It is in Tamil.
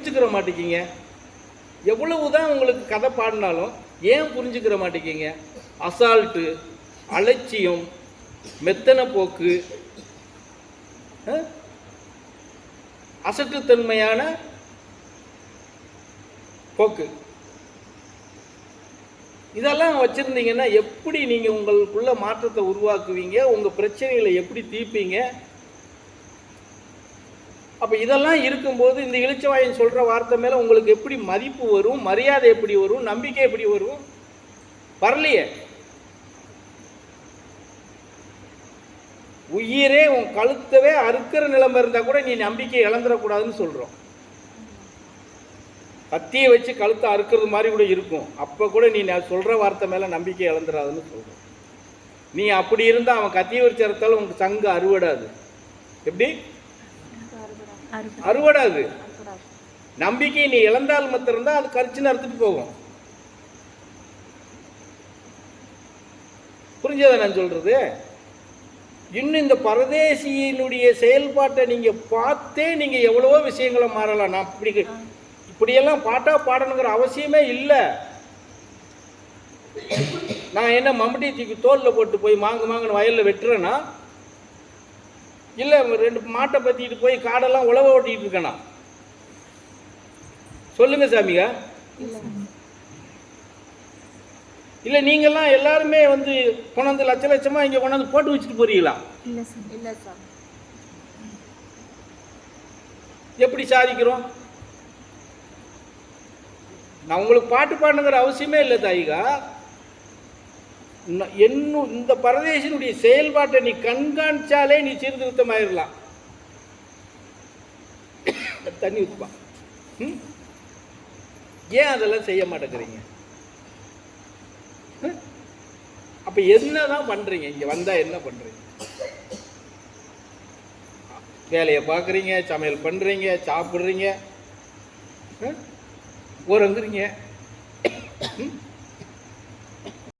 புரிஞ்சுக்கிற மாட்டேங்கிங்க. எவ்வளவுதான் உங்களுக்கு கதை பாடினாலும் ஏன் புரிஞ்சுக்கிற மாட்டேங்கிங்க? அசால்ட்டு அலட்சியம் மெத்தன போக்கு அசட்டுத்தன்மையான போக்கு. இதெல்லாம் வச்சுருந்தீங்கன்னா எப்படி நீங்கள் உங்களுக்குள்ள மாற்றத்தை உருவாக்குவீங்க? உங்கள் பிரச்சனைகளை எப்படி தீர்ப்பீங்க? அப்போ இதெல்லாம் இருக்கும்போது இந்த இளிச்சவாயன் சொல்கிற வார்த்தை மேலே உங்களுக்கு எப்படி மதிப்பு வரும் மரியாதை எப்படி வரும் நம்பிக்கை எப்படி வரும்? வரலையே. உயிரே உன் கழுத்தவே அறுக்கிற நிலைமை இருந்தால் கூட நீ நம்பிக்கை இழந்துடக்கூடாதுன்னு சொல்கிறோம் கத்தியை வச்சு கழுத்தை அறுக்கிறது மாதிரி கூட இருக்கும். அப்போ கூட நீ நான் சொல்கிற வார்த்தை மேலே நம்பிக்கை இழந்துடாதுன்னு சொல்கிறோம் நீ அப்படி இருந்தால் அவன் கத்தியை வச்சு அறுத்தாலும் உனக்கு சங்கு அறுவடாது. எப்படி? அறுவடாது நம்பிக்கை நீ இழந்தால் மத்திரம் இருந்தால் அது கரிச்சுன்னு அறுத்துட்டு போகும். புரிஞ்சதா நான் சொல்றது? இன்னும் இந்த பரதேசியினுடைய செயல்பாட்டை நீங்க பார்த்தே நீங்க எவ்வளவோ விஷயங்களை மாறலாம். நான் இப்படி இப்படியெல்லாம் பாட்டா பாடணுங்கிற அவசியமே இல்லை. நான் என்ன மம்பட்டி தூக்கி தோல்ல போட்டு போய் மாங்கு மாங்குன்னு வயல்ல வெட்டுறேன்னா இல்லை ரெண்டு மாட்டை பற்றிட்டு போய் காடெல்லாம் உழவ ஓட்டிட்டு இருக்கேனா? சொல்லுங்க சாமிங்க இல்லை நீங்கள்லாம் எல்லாருமே வந்து கொண்டாந்து லட்ச லட்சமாக இங்கே கொண்டாந்து போட்டு வச்சுட்டு போறீங்களா? இல்லை சார் இல்லை சார் எப்படி சாதிக்கிறோம்? நான் உங்களுக்கு பாட்டு பாடணுங்கிற அவசியமே இல்லை தாயிகா. என்னும் இந்த பரதேசினுடைய செயல்பாட்டை நீ கண்காணிச்சாலே நீ சீர்திருத்தமாயிடலாம் தண்ணி ஊற்றுப்பா ம்? ஏன் அதெல்லாம் செய்ய மாட்டேங்கிறீங்க? ம்? என்ன என்னதான் பண்ணுறீங்க இங்கே வந்தால் என்ன பண்ணுறீங்க வேலையை பார்க்குறீங்க சமையல் பண்ணுறீங்க சாப்பிட்றீங்க. உறங்குறீங்க